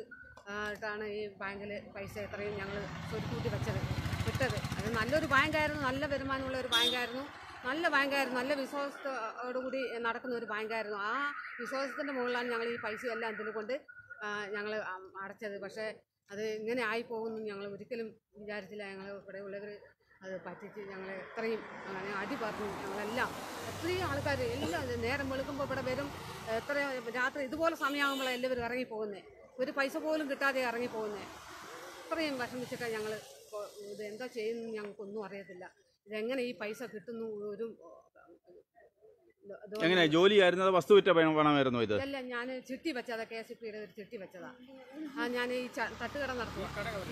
ഇട്ടാണ് ഈ ബാങ്കിൽ പൈസ ഇത്രയും ഞങ്ങൾ സ്വരുക്കൂട്ടി വെച്ചത്. കിട്ടത് അത് നല്ലൊരു ബാങ്കായിരുന്നു നല്ല വരുമാനമുള്ള ഒരു ബാങ്കായിരുന്നു. നല്ല ബാങ്കായിരുന്നു നല്ല വിശ്വാസത്തോടുകൂടി നടക്കുന്ന ഒരു ബാങ്കായിരുന്നു ആ വിശ്വാസത്തിന്റെ മുകളിലാണ് ഞങ്ങൾ ഈ പൈസ എല്ലാം ഇതിൽ കൊണ്ട് ഞങ്ങൾ അടച്ചത്. പക്ഷേ അത് ഇങ്ങനെ ആയിപ്പോകുമെന്ന് ഞങ്ങൾ ഒരിക്കലും വിചാരിച്ചില്ല. ഞങ്ങൾ ഇവിടെ ഉള്ളവർ അത് പറ്റിച്ച് ഞങ്ങൾ എത്രയും അങ്ങനെ അടി പറഞ്ഞു. ഞങ്ങളെല്ലാം എത്രയും ആൾക്കാർ എല്ലാം നേരം വെളുക്കുമ്പോൾ ഇവിടെ വരും. എത്ര രാത്രി ഇതുപോലെ സമയമാകുമ്പോഴാണ് എല്ലാവരും ഇറങ്ങിപ്പോകുന്നത് ഒരു പൈസ പോലും കിട്ടാതെ ഇറങ്ങിപ്പോകുന്നത് ഇത്രയും വിഷമിച്ചിട്ടാണ് ഞങ്ങൾ ഇത് എന്താ ചെയ്യുന്നത് ഞങ്ങൾക്കൊന്നും അറിയത്തില്ല. ഇതെങ്ങനെ ഈ പൈസ കിട്ടുന്നു? ഒരു എങ്ങനെ ജോലിയായിരുന്നത് വസ്തു വിറ്റ പണമായിരുന്നോ ഇത്? അല്ല ഞാൻ ചിട്ടി വെച്ചതാ കെ എസ് പിയുടെ ഒരു ചിട്ടി വെച്ചതാ. ആ ഞാൻ ഈ തട്ടുകട നടത്തുക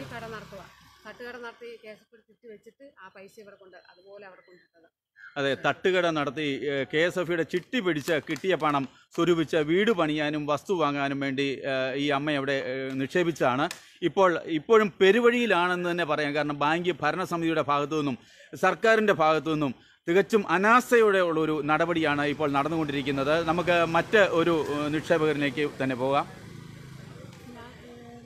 ഈ കട നടത്തുക തട്ടുകട നടത്തി കെ എസ് പി ചിട്ടി വെച്ചിട്ട് ആ പൈസ ഇവിടെ കൊണ്ട് അതുപോലെ അവിടെ കൊണ്ടിട്ടത് അതെ തട്ടുകട നടത്തി കെ എസ് എഫ് ചിട്ടി പിടിച്ച് കിട്ടിയ പണം സ്വരൂപിച്ച് വീട് പണിയാനും വസ്തു വാങ്ങാനും വേണ്ടി ഈ അമ്മ അവിടെ നിക്ഷേപിച്ചതാണ്. ഇപ്പോൾ ഇപ്പോഴും പെരുവഴിയിലാണെന്ന് തന്നെ പറയാം. കാരണം ബാങ്ക് ഭരണസമിതിയുടെ ഭാഗത്തു നിന്നും സർക്കാരിന്റെ ഭാഗത്തു നിന്നും തികച്ചും അനാസ്ഥയോടെ ഉള്ളൊരു നടപടിയാണ് ഇപ്പോൾ നടന്നുകൊണ്ടിരിക്കുന്നത്. നമുക്ക് മറ്റ് ഒരു നിക്ഷേപകരിലേക്ക് തന്നെ പോകാം.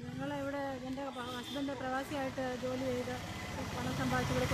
ഞങ്ങളിവിടെ എന്റെ ഹസ്ബൻഡ് പ്രവാസിയായിട്ട് ജോലി ചെയ്ത് പണം സമ്പാദിച്ചു ഇവിടെ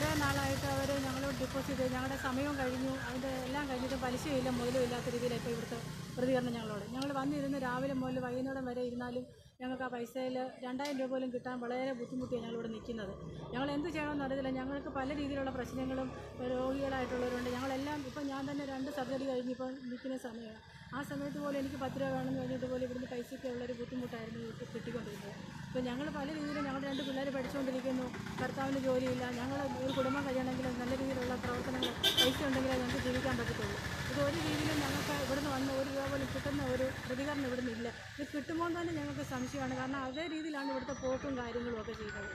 ഇത്രയും നാളായിട്ട് അവർ ഞങ്ങൾ ഡിപ്പോസിറ്റ് ഞങ്ങളുടെ സമയവും കഴിഞ്ഞു. അതിന്റെ എല്ലാം കഴിഞ്ഞിട്ട് പലിശയില്ല മുതലും ഇല്ലാത്ത രീതിയിലാണ് ഇപ്പോൾ ഇവിടുത്തെ പ്രതികരണം ഞങ്ങളോട്. ഞങ്ങൾ വന്നിരുന്ന് രാവിലെ മുതൽ വൈകുന്നേരം വരെ ഇരുന്നാലും ഞങ്ങൾക്ക് ആ പൈസയിൽ രണ്ടായിരം രൂപ പോലും കിട്ടാൻ വളരെ ബുദ്ധിമുട്ടിയാണ് ഞങ്ങളിവിടെ നിൽക്കുന്നത്. ഞങ്ങൾ എന്ത് ചെയ്യണമെന്ന് അറിയത്തില്ല. ഞങ്ങൾക്ക് പല രീതിയിലുള്ള പ്രശ്നങ്ങളും രോഗികളായിട്ടുള്ളവരുണ്ട്. ഞങ്ങളെല്ലാം ഇപ്പം ഞാൻ തന്നെ രണ്ട് സർജറി കഴിഞ്ഞ് ഇപ്പം നിൽക്കുന്ന സമയമാണ്. ആ സമയത്ത് പോലും എനിക്ക് പത്ത് രൂപ വേണമെന്ന് പറഞ്ഞിട്ട് പോലും ഇവിടുന്ന് പൈസയ്ക്ക് ഉള്ളൊരു ബുദ്ധിമുട്ടായിരുന്നു കിട്ടിക്കൊണ്ടിരുന്നത്. ഇപ്പം ഞങ്ങൾ പല രീതിയിലും ഞങ്ങളുടെ രണ്ട് പിള്ളേർ പഠിച്ചുകൊണ്ടിരിക്കുന്നു. ഭർത്താവിന് ജോലിയില്ല. ഞങ്ങൾ ഒരു കുടുംബം കഴിയണമെങ്കിൽ നല്ല രീതിയിലുള്ള പ്രവർത്തനങ്ങൾ പൈസ ഉണ്ടെങ്കിലേ ഞങ്ങൾക്ക് ജീവിക്കാൻ പറ്റത്തുള്ളൂ ഇത് ഒരു രീതിയിലും ഞങ്ങൾക്ക് ഇവിടുന്ന് വന്ന് ഒരു രൂപ പോലും കിട്ടുന്ന ഒരു പ്രതികരണം ഇവിടെ നിന്നില്ല ഇത് കിട്ടുമ്പോൾ തന്നെ ഞങ്ങൾക്ക് സംശയമാണ്. കാരണം അതേ രീതിയിലാണ് ഇവിടുത്തെ പോക്കും കാര്യങ്ങളും ഒക്കെ ചെയ്യുന്നത്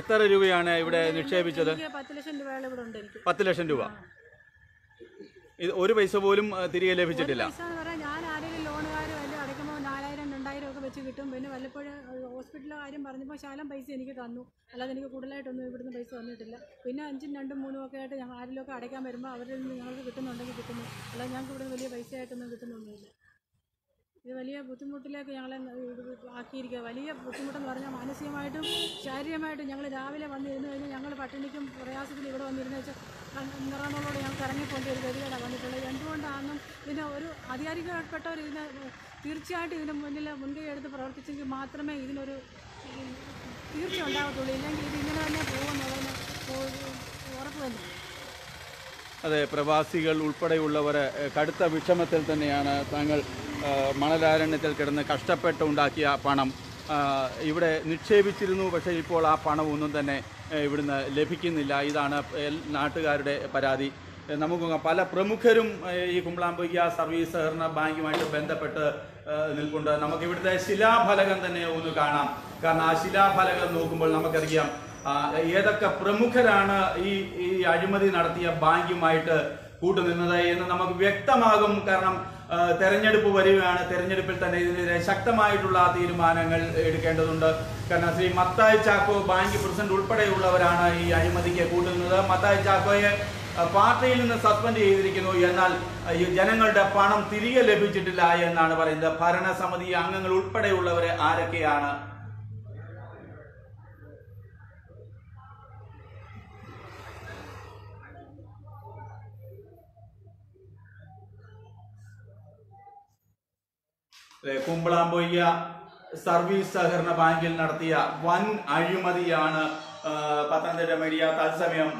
എത്ര രൂപയാണ് ഇവിടെ നിക്ഷേപിച്ചത്? പത്ത് ലക്ഷം രൂപയാണ് ഇവിടെ ഉണ്ട് എനിക്ക്. പത്ത് ലക്ഷം രൂപ. ഇത് ഒരു പൈസ പോലും തിരികെ ലഭിച്ചിട്ടില്ല പൈസ എന്ന് പറഞ്ഞാൽ ഞാൻ ആരെങ്കിലും ലോണുകാർ വല്ലതും അടയ്ക്കുമ്പോൾ നാലായിരം രണ്ടായിരം ഒക്കെ വെച്ച് കിട്ടും. പിന്നെ വല്ലപ്പോഴും ഹോസ്പിറ്റലിലെ കാര്യം പറഞ്ഞപ്പോൾ ശാലം പൈസ എനിക്ക് തന്നു. അല്ലാതെ എനിക്ക് കൂടുതലായിട്ടൊന്നും ഇവിടുന്ന് പൈസ തന്നിട്ടില്ല. പിന്നെ അഞ്ചും രണ്ടും മൂന്നും ഒക്കെ ആയിട്ട് ഞങ്ങൾ ആരെങ്കിലുമൊക്കെ അടയ്ക്കാൻ വരുമ്പോൾ അവരിൽ നിന്ന് ഞങ്ങൾക്ക് കിട്ടുന്നുണ്ടെങ്കിൽ കിട്ടുന്നു. അല്ലാതെ ഞങ്ങൾക്ക് ഇവിടെ വലിയ പൈസയായിട്ടൊന്നും കിട്ടുന്നൊന്നുമില്ല. ഇത് വലിയ ബുദ്ധിമുട്ടിലേക്ക് ഞങ്ങളെ ആക്കിയിരിക്കുക. വലിയ ബുദ്ധിമുട്ടെന്ന് പറഞ്ഞാൽ മാനസികമായിട്ടും ശാരീരികമായിട്ടും ഞങ്ങൾ രാവിലെ വന്നിരുന്നു കഴിഞ്ഞാൽ ഞങ്ങൾ പട്ടിണിക്കും പ്രയാസത്തിൽ ഇവിടെ വന്നിരുന്നു വെച്ചാൽ നിറങ്ങളോട് ഞങ്ങൾക്ക് ഇറങ്ങിപ്പോണ്ടി ഒരു ഗതികേടാണ് വന്നിട്ടുള്ളത്. എന്തുകൊണ്ടാണെന്നും ഇതിന് ഒരു അധികാരികപ്പെട്ടവർ ഇതിന് തീർച്ചയായിട്ടും ഇതിന് മുന്നിൽ മുൻകൈ എടുത്ത് പ്രവർത്തിച്ചെങ്കിൽ മാത്രമേ ഇതിനൊരു തീർച്ച ഉണ്ടാകത്തുള്ളൂ. ഇല്ലെങ്കിൽ ഇത് ഇങ്ങനെ തന്നെ പോകുമെന്നുള്ളതിന് ഒരു ഉറപ്പ് തന്നെ. അതെ പ്രവാസികൾ ഉൾപ്പെടെയുള്ളവർ കടുത്ത വിഷമത്തിൽ തന്നെയാണ് താങ്കൾ മണലാരണ്യത്തിൽ കിടന്ന് കഷ്ടപ്പെട്ടുണ്ടാക്കിയ പണം ഇവിടെ നിക്ഷേപിച്ചിരുന്നു. പക്ഷേ ഇപ്പോൾ ആ പണമൊന്നും തന്നെ ഇവിടുന്ന് ലഭിക്കുന്നില്ല. ഇതാണ് നാട്ടുകാരുടെ പരാതി. നമുക്ക്. പല പ്രമുഖരും ഈ കുമ്പളാമ്പൊയ്യ സർവീസ് സഹകരണ ബാങ്കുമായിട്ട് ബന്ധപ്പെട്ട് നിൽപ്പുണ്ട്. നമുക്ക് ഇവിടുത്തെ ശിലാഫലകം തന്നെ ഒന്ന് കാണാം. കാരണം ആ ശിലാഫലകം നോക്കുമ്പോൾ നമുക്കറിയാം ഏതൊക്കെ പ്രമുഖരാണ് ഈ ഈ അഴിമതി നടത്തിയ ബാങ്കുമായിട്ട് കൂട്ടുനിന്നത് എന്ന് നമുക്ക് വ്യക്തമാകും. കാരണം തെരഞ്ഞെടുപ്പ് വരികയാണ്. തെരഞ്ഞെടുപ്പിൽ തന്നെ ഇതിനെതിരെ ശക്തമായിട്ടുള്ള തീരുമാനങ്ങൾ എടുക്കേണ്ടതുണ്ട്. കാരണം ശ്രീ മത്തായ് ചാക്കോ ബാങ്ക് പ്രസിഡന്റ് ഉൾപ്പെടെയുള്ളവരാണ് ഈ അഴിമതിക്ക് കൂട്ടുന്നത്. മത്തായ് ചാക്കോയെ പാർട്ടിയിൽ നിന്ന് സസ്പെൻഡ് ചെയ്തിരിക്കുന്നു. എന്നാൽ ജനങ്ങളുടെ പണം തിരികെ ലഭിച്ചിട്ടില്ല എന്നാണ് പറയുന്നത്. ഭരണസമിതി അംഗങ്ങൾ ഉൾപ്പെടെയുള്ളവരെ ആരൊക്കെയാണ് കുമ്പളാമ്പൊയ്യ സർവീസ് സഹകരണ ബാങ്കിൽ നടത്തിയ വൻ അഴിമതിയാണ് പത്തനംതിട്ട മീഡിയ തത്സമയം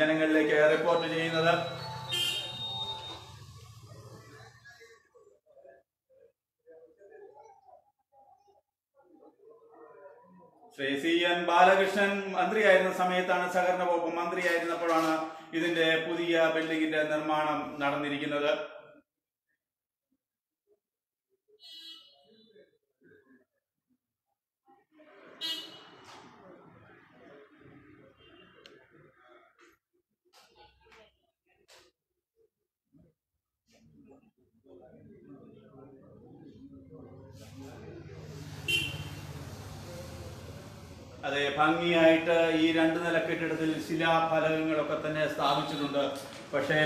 ജനങ്ങളിലേക്ക് റിപ്പോർട്ട് ചെയ്യുന്നത്. ശ്രീ സി എൻ ബാലകൃഷ്ണൻ മന്ത്രിയായിരുന്ന സമയത്താണ് സഹകരണ വകുപ്പ് മന്ത്രിയായിരുന്നപ്പോഴാണ് ഇതിന്റെ പുതിയ ബിൽഡിങ്ങിന്റെ നിർമ്മാണം നടന്നിരിക്കുന്നത്. അതെ ഭംഗിയായിട്ട് ഈ രണ്ട് നില കെട്ടിടത്തിൽ ശിലാഫലകങ്ങളൊക്കെ തന്നെ സ്ഥാപിച്ചിട്ടുണ്ട്. പക്ഷേ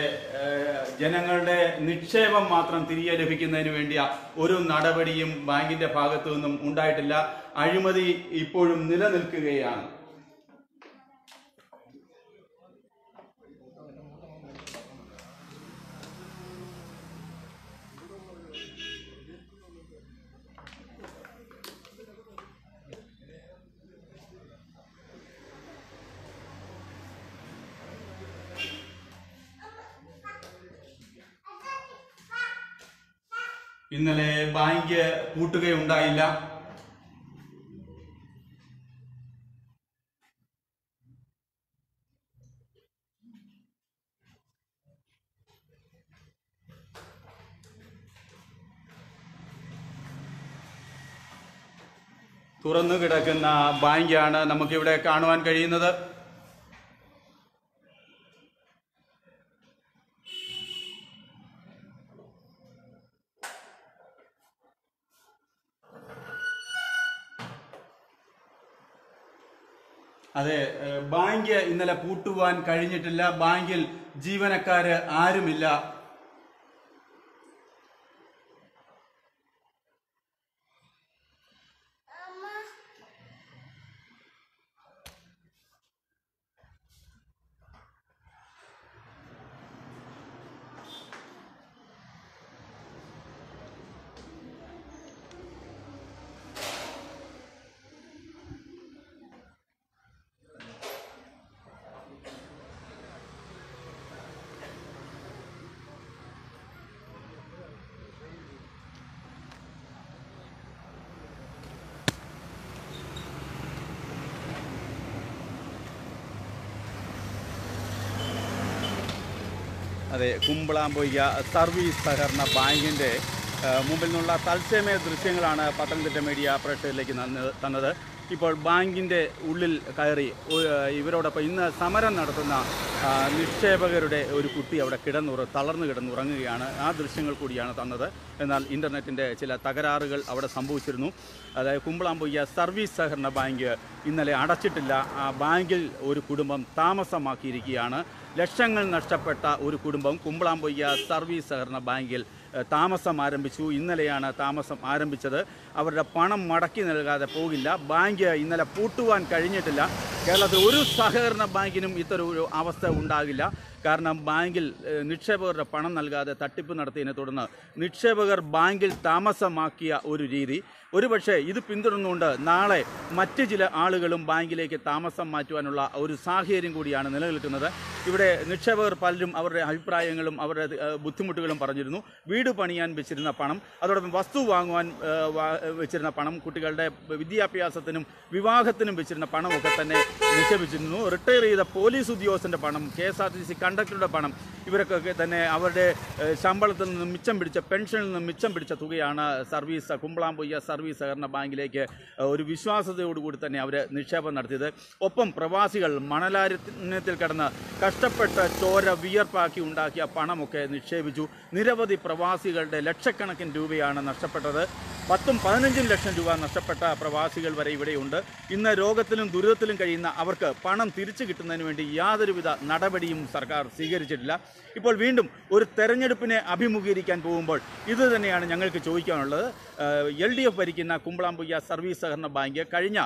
ജനങ്ങളുടെ നിക്ഷേപം മാത്രം തിരികെ ലഭിക്കുന്നതിന് വേണ്ടിയ ഒരു നടപടിയും ബാങ്കിന്റെ ഭാഗത്തു നിന്നും ഉണ്ടായിട്ടില്ല. അഴിമതി ഇപ്പോഴും നിലനിൽക്കുകയാണ്. ഇന്നലെ ബാങ്ക് പൂട്ടുകയുണ്ടായില്ല. തുറന്നു കിടക്കുന്ന ബാങ്കാണ് നമുക്കിവിടെ കാണുവാൻ കഴിയുന്നത്. അതെ ബാങ്ക് ഇന്നലെ പൂട്ടുവാൻ കഴിഞ്ഞിട്ടില്ല. ബാങ്കിൽ ജീവനക്കാര് ആരുമില്ല. അതെ കുമ്പളാമ്പൊയ്യ സർവീസ് സഹകരണ ബാങ്കിന്റെ മുമ്പിൽ നിന്നുള്ള തത്സമയ ദൃശ്യങ്ങളാണ് പത്തനംതിട്ട മീഡിയ പ്രേക്ഷകരിലേക്ക് തന്നത്. ഇപ്പോൾ ബാങ്കിന്റെ ഉള്ളിൽ കയറി ഇവരോടൊപ്പം ഇന്ന് സമരം നടത്തുന്ന നിക്ഷേപകരുടെ ഒരു കുട്ടി അവിടെ കിടന്നുറ തളർന്നു കിടന്നുറങ്ങുകയാണ്. ആ ദൃശ്യങ്ങൾ കൂടിയാണ് തന്നത്. എന്നാൽ ഇന്റർനെറ്റിന്റെ ചില തകരാറുകൾ അവിടെ സംഭവിച്ചിരുന്നു. അതായത് കുമ്പളാമ്പൊയ്യ സർവീസ് സഹകരണ ബാങ്ക് ഇന്നലെ അടച്ചിട്ടില്ല. ആ ബാങ്കിൽ ഒരു കുടുംബം താമസമാക്കിയിരിക്കുകയാണ്. ലക്ഷങ്ങൾ നഷ്ടപ്പെട്ട ഒരു കുടുംബം കുമ്പളാമ്പൊയ്യ സർവീസ് സഹകരണ ബാങ്കിൽ താമസം ആരംഭിച്ചു. ഇന്നലെയാണ് താമസം ആരംഭിച്ചത്. അവരുടെ പണം മടക്കി നൽകാതെ പോകില്ല. ബാങ്ക് ഇന്നലെ പൂട്ടുവാൻ കഴിഞ്ഞിട്ടില്ല. കേരളത്തിൽ ഒരു സഹകരണ ബാങ്കിനും ഇത്തരം ഒരു അവസ്ഥ ഉണ്ടാകില്ല. കാരണം ബാങ്കിൽ നിക്ഷേപകരുടെ പണം നൽകാതെ തട്ടിപ്പ് നടത്തിയതിനെ തുടർന്ന് നിക്ഷേപകർ ബാങ്കിൽ താമസമാക്കിയ ഒരു രീതി. ഒരുപക്ഷെ ഇത് പിന്തുടർന്നുകൊണ്ട് നാളെ മറ്റ് ചില ആളുകളും ബാങ്കിലേക്ക് താമസം മാറ്റുവാനുള്ള ഒരു സാഹചര്യം കൂടിയാണ് നിലനിൽക്കുന്നത്. ഇവിടെ നിക്ഷേപകർ പലരും അവരുടെ അഭിപ്രായങ്ങളും അവരുടെ ബുദ്ധിമുട്ടുകളും പറഞ്ഞിരുന്നു. വീട് പണിയാൻ വെച്ചിരുന്ന പണം അതോടൊപ്പം വസ്തു വാങ്ങുവാൻ വെച്ചിരുന്ന പണം കുട്ടികളുടെ വിദ്യാഭ്യാസത്തിനും വിവാഹത്തിനും വെച്ചിരുന്ന പണമൊക്കെ തന്നെ നിക്ഷേപിച്ചിരുന്നു. റിട്ടയർ ചെയ്ത പോലീസ് ഉദ്യോഗസ്ഥന്റെ പണം K S R T C കണ്ടക്ടറുടെ പണം. ഇവരൊക്കെ തന്നെ അവരുടെ ശമ്പളത്തിൽ നിന്നും മിച്ചം പിടിച്ച പെൻഷനിൽ നിന്നും മിച്ചം പിടിച്ച തുകയാണ് സർവീസ് കുമ്പളാമ്പൊയ്യ സർവീസ് സഹകരണ ബാങ്കിലേക്ക് ഒരു വിശ്വാസതയോടുകൂടി തന്നെ അവർ നിക്ഷേപം നടത്തിയത്. ഒപ്പം പ്രവാസികൾ മണലാരത്തിൽ കിടന്ന് കഷ്ടപ്പെട്ട ചോര വിയർപ്പാക്കി ഉണ്ടാക്കിയ പണമൊക്കെ നിക്ഷേപിച്ചു. നിരവധി പ്രവാസികളുടെ ലക്ഷക്കണക്കിന് രൂപയാണ് നഷ്ടപ്പെട്ടത്. പത്തും പതിനഞ്ചും ലക്ഷം രൂപ നഷ്ടപ്പെട്ട പ്രവാസികൾ വരെ ഇവിടെയുണ്ട്. ഇന്ന് രോഗത്തിലും ദുരിതത്തിലും കഴിയുന്ന അവർക്ക് പണം തിരിച്ചു കിട്ടുന്നതിന് വേണ്ടി യാതൊരുവിധ നടപടിയും സർക്കാർ സ്വീകരിച്ചിട്ടില്ല. ഇപ്പോൾ വീണ്ടും ഒരു തെരഞ്ഞെടുപ്പിനെ അഭിമുഖീകരിക്കാൻ പോകുമ്പോൾ ഇത് തന്നെയാണ് ഞങ്ങൾക്ക് ചോദിക്കാനുള്ളത്. എൽ ഡി എഫ് ഭരിക്കുന്ന കുമ്പളാമ്പുയ്യ സർവീസ് സഹകരണ ബാങ്ക് കഴിഞ്ഞ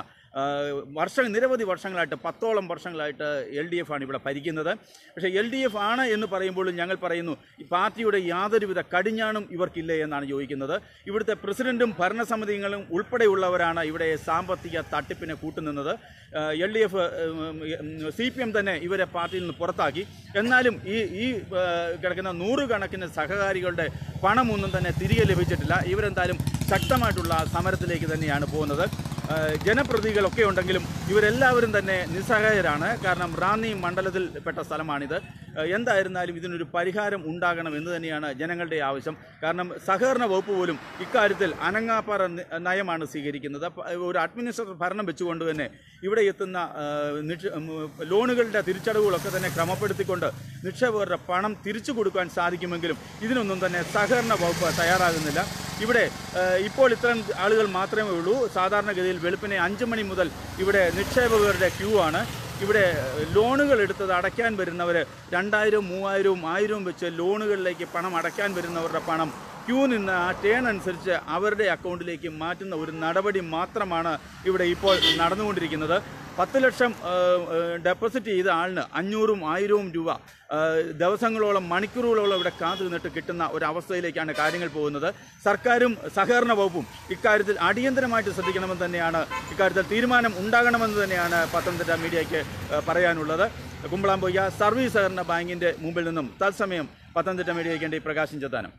വർഷം നിരവധി വർഷങ്ങളായിട്ട് പത്തോളം വർഷങ്ങളായിട്ട് എൽ ഡി എഫ് ആണ് ഇവിടെ ഭരിക്കുന്നത്. പക്ഷേ എൽ ഡി എഫ് ആണ് എന്ന് പറയുമ്പോഴും ഞങ്ങൾ പറയുന്നു പാർട്ടിയുടെ യാതൊരുവിധ കടിഞ്ഞാണും ഇവർക്കില്ല എന്നാണ് ചോദിക്കുന്നത്. ഇവിടുത്തെ പ്രസിഡന്റും ഭരണസമിതികളും ഉൾപ്പെടെയുള്ളവരാണ് ഇവിടെ സാമ്പത്തിക തട്ടിപ്പിനെ കൂട്ടുനിന്നത്. L D F C P M തന്നെ ഇവരെ പാർട്ടിയിൽ നിന്ന് പുറത്താക്കി. എന്നാലും ഈ ഈ കിടക്കുന്ന നൂറുകണക്കിന് സഹകാരികളുടെ പണമൊന്നും തന്നെ തിരികെ ലഭിച്ചിട്ടില്ല. ഇവരെന്തായാലും ശക്തമായിട്ടുള്ള സമരത്തിലേക്ക് തന്നെയാണ് പോകുന്നത്. ജനപ്രതികളൊക്കെ ഉണ്ടെങ്കിലും ഇവരെല്ലാവരും തന്നെ നിസ്സഹായരാണ്. കാരണം റാന്നി മണ്ഡലത്തിൽപ്പെട്ട സ്ഥലമാണിത്. എന്തായിരുന്നാലും ഇതിനൊരു പരിഹാരം ഉണ്ടാകണം എന്ന് തന്നെയാണ് ജനങ്ങളുടെ ആവശ്യം. കാരണം സഹകരണ വകുപ്പ് പോലും ഇക്കാര്യത്തിൽ അനങ്ങാപ്പാറ നയമാണ് സ്വീകരിക്കുന്നത്. ഒരു അഡ്മിനിസ്ട്രേറ്റർ ഭരണം വെച്ചുകൊണ്ട് തന്നെ ഇവിടെ എത്തുന്ന ലോണുകളുടെ തിരിച്ചടവുകളൊക്കെ തന്നെ ക്രമപ്പെടുത്തിക്കൊണ്ട് നിക്ഷേപകരുടെ പണം തിരിച്ചു കൊടുക്കാൻ സാധിക്കുമെങ്കിലും ഇതിനൊന്നും തന്നെ സഹകരണ വകുപ്പ് തയ്യാറാകുന്നില്ല. ഇവിടെ ഇപ്പോൾ ഇത്തരം ആളുകൾ മാത്രമേ ഉള്ളൂ. സാധാരണഗതിയിൽ വെളുപ്പിനെ അഞ്ച് മണി മുതൽ ഇവിടെ നിക്ഷേപകരുടെ ക്യൂ ആണ്. ഇവിടെ ലോണുകൾ എടുത്തത് അടയ്ക്കാൻ വരുന്നവർ രണ്ടായിരവും മൂവായിരവും ആയിരവും വെച്ച് ലോണുകളിലേക്ക് പണം അടയ്ക്കാൻ വരുന്നവരുടെ പണം ക്യൂ നിന്ന് ആ ടേൺ അനുസരിച്ച് അവരുടെ അക്കൗണ്ടിലേക്ക് മാറ്റുന്ന ഒരു നടപടി മാത്രമാണ് ഇവിടെ ഇപ്പോൾ നടന്നുകൊണ്ടിരിക്കുന്നത്. പത്ത് ലക്ഷം ഡെപ്പോസിറ്റ് ചെയ്ത ആളിന് അഞ്ഞൂറും ആയിരവും രൂപ ദിവസങ്ങളോളം മണിക്കൂറുകളോളം ഇവിടെ കാത്തു നിന്നിട്ട് കിട്ടുന്ന ഒരു അവസ്ഥയിലേക്കാണ് കാര്യങ്ങൾ പോകുന്നത്. സർക്കാരും സഹകരണ വകുപ്പും ഇക്കാര്യത്തിൽ അടിയന്തരമായിട്ട് ശ്രദ്ധിക്കണമെന്ന് തന്നെയാണ് ഇക്കാര്യത്തിൽ തീരുമാനം ഉണ്ടാകണമെന്ന് തന്നെയാണ് പത്തനംതിട്ട മീഡിയയ്ക്ക് പറയാനുള്ളത്. കുമ്പളാമ്പൊയ്യ സർവീസ് സഹകരണ ബാങ്കിന്റെ മുമ്പിൽ നിന്നും തത്സമയം പത്തനംതിട്ട മീഡിയയ്ക്ക് വേണ്ടി പ്രകാശം ചെത്താനം